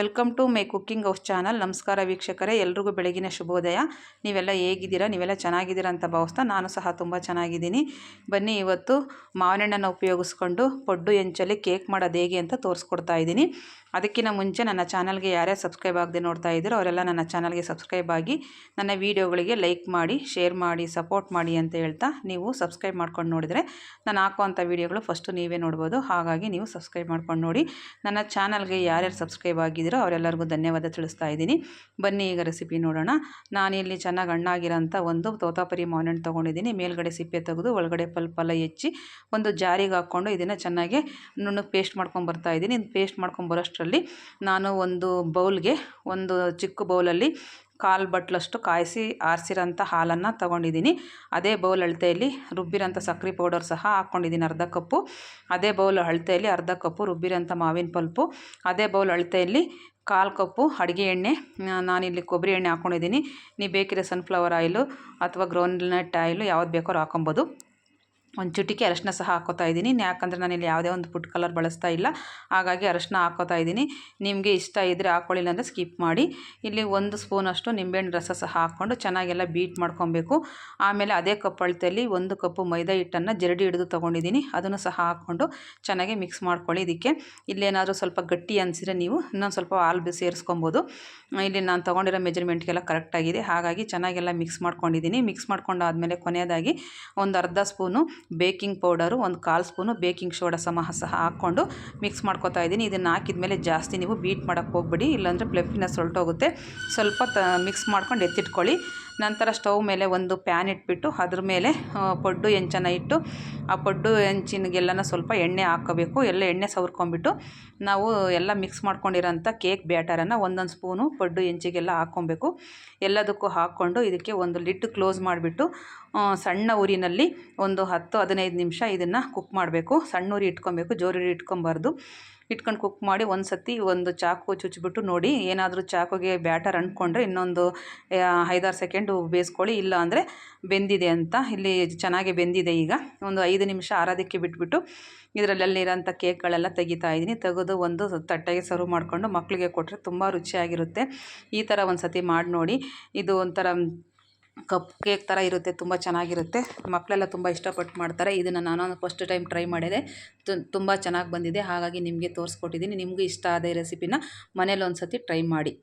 Welcome to my cooking house channel. ನಮಸ್ಕಾರ ವೀಕ್ಷಕರೇ, ಎಲ್ರಿಗೂ ಬೆಳಗಿನ ಶುಭೋದಯ. ನೀವೆಲ್ಲ ಹೇಗಿದ್ದೀರಾ? ನೀವೆಲ್ಲ ಚೆನ್ನಾಗಿದ್ದೀರಾ ಅಂತ ಭಾವಿಸ್ತಾ ನಾನು ಸಹ ತುಂಬ ಚೆನ್ನಾಗಿದ್ದೀನಿ. ಬನ್ನಿ, ಇವತ್ತು ಮಾವಿನಣ್ಣನ್ನು ಉಪಯೋಗಿಸ್ಕೊಂಡು ಪೊಡ್ಡು ಎಂಚಲ್ಲಿ ಕೇಕ್ ಮಾಡೋದು ಹೇಗೆ ಅಂತ ತೋರಿಸ್ಕೊಡ್ತಾ ಇದ್ದೀನಿ. ಅದಕ್ಕಿಂತ ಮುಂಚೆ ನನ್ನ ಚಾನಲ್ಗೆ ಯಾರ್ಯಾರು ಸಬ್ಸ್ಕ್ರೈಬ್ ಆಗದೆ ನೋಡ್ತಾ ಇದ್ದೀರೋ ಅವರೆಲ್ಲ ನನ್ನ ಚಾನಲ್ಗೆ ಸಬ್ಸ್ಕ್ರೈಬ್ ಆಗಿ ನನ್ನ ವೀಡಿಯೋಗಳಿಗೆ ಲೈಕ್ ಮಾಡಿ, ಶೇರ್ ಮಾಡಿ, ಸಪೋರ್ಟ್ ಮಾಡಿ ಅಂತ ಹೇಳ್ತಾ ನೀವು ಸಬ್ಸ್ಕ್ರೈಬ್ ಮಾಡ್ಕೊಂಡು ನೋಡಿದರೆ ನಾನು ಹಾಕುವಂಥ ವೀಡಿಯೋಗಳು ಫಸ್ಟು ನೀವೇ ನೋಡ್ಬೋದು. ಹಾಗಾಗಿ ನೀವು ಸಬ್ಸ್ಕ್ರೈಬ್ ಮಾಡ್ಕೊಂಡು ನೋಡಿ. ನನ್ನ ಚಾನಲ್ಗೆ ಯಾರ್ಯಾರು ಸಬ್ಸ್ಕ್ರೈಬ್ ಅವರೆಲ್ಲರಿಗೂ ಧನ್ಯವಾದ ತಿಳಿಸ್ತಾ ಇದ್ದೀನಿ. ಬನ್ನಿ ಈಗ ರೆಸಿಪಿ ನೋಡೋಣ. ನಾನಿಲ್ಲಿ ಚೆನ್ನಾಗಿ ಹಣ್ಣಾಗಿರೋಂಥ ಒಂದು ತೋತಾಪರಿ ಮಾವಿನಣ್ಣು ತೊಗೊಂಡಿದ್ದೀನಿ. ಮೇಲ್ಗಡೆ ಸಿಪ್ಪೆ ತೆಗೆದು ಒಳಗಡೆ ಪಲ್ಪಲ್ಲ ಹೆಚ್ಚಿ ಒಂದು ಜಾರಿಗೆ ಹಾಕ್ಕೊಂಡು ಇದನ್ನು ಚೆನ್ನಾಗಿ ನುಣ್ಣಗೆ ಪೇಸ್ಟ್ ಮಾಡ್ಕೊಂಡು ಬರ್ತಾ ಇದ್ದೀನಿ. ಪೇಸ್ಟ್ ಮಾಡ್ಕೊಂಡು ಬರೋಷ್ಟರಲ್ಲಿ ನಾನು ಒಂದು ಬೌಲ್ಗೆ ಒಂದು ಚಿಕ್ಕ ಬೌಲಲ್ಲಿ ಕಾಲು ಬಟ್ಲಷ್ಟು ಕಾಯಿಸಿ ಆರಿಸಿರೋಂಥ ಹಾಲನ್ನು ತೊಗೊಂಡಿದ್ದೀನಿ. ಅದೇ ಬೌಲ್ ಅಳತೆಯಲ್ಲಿ ರುಬ್ಬಿರೋಂಥ ಸಕ್ಕರೆ ಪೌಡರ್ ಸಹ ಹಾಕ್ಕೊಂಡಿದ್ದೀನಿ ಅರ್ಧ ಕಪ್ಪು. ಅದೇ ಬೌಲ್ ಅಳತೆಯಲ್ಲಿ ಅರ್ಧ ಕಪ್ಪು ರುಬ್ಬಿರೋಂಥ ಮಾವಿನ ಪಲ್ಪು. ಅದೇ ಬೌಲ್ ಅಳತೆಯಲ್ಲಿ ಕಾಲು ಕಪ್ಪು ಅಡುಗೆ ಎಣ್ಣೆ. ನಾನಿಲ್ಲಿ ಕೊಬ್ಬರಿ ಎಣ್ಣೆ ಹಾಕ್ಕೊಂಡಿದ್ದೀನಿ ನೀವು ಬೇಕಿರೋ ಸನ್ಫ್ಲವರ್ ಆಯಿಲು ಅಥವಾ ಗ್ರೌಂಡ್ನಟ್ ಆಯಿಲು ಯಾವ್ದು ಬೇಕಾದ್ರೂ ಹಾಕೊಬೋದು ಒಂದು ಚುಟಿಕೆ ಅರಶಿನ ಸಹ ಹಾಕೋತಾ ಇದ್ದೀನಿ. ಯಾಕಂದರೆ ನಾನಿಲ್ಲಿ ಯಾವುದೇ ಒಂದು ಫುಡ್ ಕಲರ್ ಬಳಸ್ತಾ ಇಲ್ಲ. ಹಾಗಾಗಿ ಅರಶಿನ ಹಾಕೋತಾ ಇದ್ದೀನಿ. ನಿಮಗೆ ಇಷ್ಟ ಇದ್ದರೆ ಹಾಕೊಳ್ಳಿಲ್ಲ ಅಂದರೆ ಸ್ಕಿಪ್ ಮಾಡಿ. ಇಲ್ಲಿ ಒಂದು ಸ್ಪೂನಷ್ಟು ನಿಂಬೆಹಣ್ಣು ರಸ ಸಹ ಹಾಕ್ಕೊಂಡು ಚೆನ್ನಾಗೆಲ್ಲ ಬೀಟ್ ಮಾಡ್ಕೊಬೇಕು. ಆಮೇಲೆ ಅದೇ ಕಪ್ ಅಳತೆಯಲ್ಲಿ ಒಂದು ಕಪ್ಪು ಮೈದಾ ಹಿಟ್ಟನ್ನು ಜರಡಿ ಹಿಡಿದು ತೊಗೊಂಡಿದ್ದೀನಿ. ಅದನ್ನು ಸಹ ಹಾಕ್ಕೊಂಡು ಚೆನ್ನಾಗಿ ಮಿಕ್ಸ್ ಮಾಡ್ಕೊಳ್ಳಿ ಇದಕ್ಕೆ. ಇಲ್ಲೇನಾದರೂ ಸ್ವಲ್ಪ ಗಟ್ಟಿ ಅನಿಸಿದ್ರೆ ನೀವು ಇನ್ನೊಂದು ಸ್ವಲ್ಪ ಹಾಲು ಸೇರಿಸ್ಕೊಬೋದು. ಇಲ್ಲಿ ನಾನು ತೊಗೊಂಡಿರೋ ಮೆಜರ್ಮೆಂಟ್ಗೆಲ್ಲ ಕರೆಕ್ಟಾಗಿದೆ. ಹಾಗಾಗಿ ಚೆನ್ನಾಗೆಲ್ಲ ಮಿಕ್ಸ್ ಮಾಡ್ಕೊಂಡಿದ್ದೀನಿ. ಮಿಕ್ಸ್ ಮಾಡ್ಕೊಂಡಾದಮೇಲೆ ಕೊನೆಯದಾಗಿ ಒಂದು ಅರ್ಧ ಸ್ಪೂನು ಬೇಕಿಂಗ್ ಪೌಡರು, ಒಂದು ಕಾಲು ಸ್ಪೂನು ಬೇಕಿಂಗ್ ಸೋಡಾ ಸಮಹ ಸಹ ಹಾಕ್ಕೊಂಡು ಮಿಕ್ಸ್ ಮಾಡ್ಕೊತಾ ಇದ್ದೀನಿ. ಇದನ್ನು ಹಾಕಿದ ಮೇಲೆ ಜಾಸ್ತಿ ನೀವು ಬೀಟ್ ಮಾಡೋಕ್ಕೆ ಹೋಗ್ಬೇಡಿ, ಇಲ್ಲಾಂದರೆ ಪ್ಲಫಿನ ಸೊರಟೋಗುತ್ತೆ ಸ್ವಲ್ಪ ತ ಮಿಕ್ಸ್ ಮಾಡ್ಕೊಂಡು ಎತ್ತಿಟ್ಕೊಳ್ಳಿ. ನಂತರ ಸ್ಟವ್ ಮೇಲೆ ಒಂದು ಪ್ಯಾನ್ ಇಟ್ಬಿಟ್ಟು ಅದ್ರ ಮೇಲೆ ಪಡ್ಡು ಹೆಂಚನ್ನು ಇಟ್ಟು, ಆ ಪಡ್ಡು ಹೆಂಚಿನಿಗೆಲ್ಲನ ಸ್ವಲ್ಪ ಎಣ್ಣೆ ಹಾಕೋಬೇಕು. ಎಲ್ಲ ಎಣ್ಣೆ ಸವರ್ಕೊಂಬಿಟ್ಟು ನಾವು ಎಲ್ಲ ಮಿಕ್ಸ್ ಮಾಡ್ಕೊಂಡಿರೋಂಥ ಕೇಕ್ ಬ್ಯಾಟರನ್ನು ಒಂದೊಂದು ಸ್ಪೂನು ಪಡ್ಡು ಹೆಂಚಿಗೆಲ್ಲ ಹಾಕ್ಕೊಬೇಕು. ಎಲ್ಲದಕ್ಕೂ ಹಾಕ್ಕೊಂಡು ಇದಕ್ಕೆ ಒಂದು ಲಿಡ್ ಕ್ಲೋಸ್ ಮಾಡಿಬಿಟ್ಟು ಸಣ್ಣ ಊರಿನಲ್ಲಿ ಒಂದು ಹತ್ತು ಹದಿನೈದು ನಿಮಿಷ ಇದನ್ನು ಕುಕ್ ಮಾಡಬೇಕು. ಸಣ್ಣ ಉರಿ ಇಟ್ಕೊಬೇಕು ಉರಿ ಇಟ್ಕೊಬಾರ್ದು. ಇಟ್ಕೊಂಡು ಕುಕ್ ಮಾಡಿ ಒಂದು ಸತಿ ಒಂದು ಚಾಕು ಚುಚ್ಚಿಬಿಟ್ಟು ನೋಡಿ, ಏನಾದರೂ ಚಾಕುಗೆ ಬ್ಯಾಟರ್ ಅಂಟ್ಕೊಂಡ್ರೆ ಇನ್ನೊಂದು ಐದಾರು ಸೆಕೆಂಡು ಬೇಯಿಸ್ಕೊಳ್ಳಿ. ಇಲ್ಲ ಅಂದರೆ ಬೆಂದಿದೆ ಅಂತ. ಇಲ್ಲಿ ಚೆನ್ನಾಗಿ ಬೆಂದಿದೆ ಈಗ. ಒಂದು ಐದು ನಿಮಿಷ ಆರೋದಕ್ಕೆ ಬಿಟ್ಬಿಟ್ಟು ಇದರಲ್ಲಿರೋಂಥ ಕೇಕ್ಗಳೆಲ್ಲ ತೆಗಿತಾ ಇದ್ದೀನಿ. ತೆಗೆದು ಒಂದು ತಟ್ಟೆಗೆ ಸರ್ವ್ ಮಾಡಿಕೊಂಡು ಮಕ್ಕಳಿಗೆ ಕೊಟ್ಟರೆ ತುಂಬ ರುಚಿಯಾಗಿರುತ್ತೆ. ಈ ಥರ ಒಂದು ಸತಿ ಮಾಡಿ ನೋಡಿ. ಇದು ಒಂಥರ ಕಪ್ ಕೇಕ್ ಥರ ಇರುತ್ತೆ, ತುಂಬ ಚೆನ್ನಾಗಿರುತ್ತೆ. ಮಕ್ಕಳೆಲ್ಲ ತುಂಬ ಇಷ್ಟಪಟ್ಟು ಮಾಡ್ತಾರೆ. ಇದನ್ನು ನಾನು ಫಸ್ಟ್ ಟೈಮ್ ಟ್ರೈ ಮಾಡಿದೆ. ತುಂಬ ಚೆನ್ನಾಗಿ ಬಂದಿದೆ. ಹಾಗಾಗಿ ನಿಮಗೆ ತೋರಿಸ್ಕೊಟ್ಟಿದ್ದೀನಿ ನಿಮಗೂ ಇಷ್ಟ ಆದ ರೆಸಿಪಿನ ಮನೇಲಿ ಒಂದು ಸತಿ ಟ್ರೈ ಮಾಡಿ.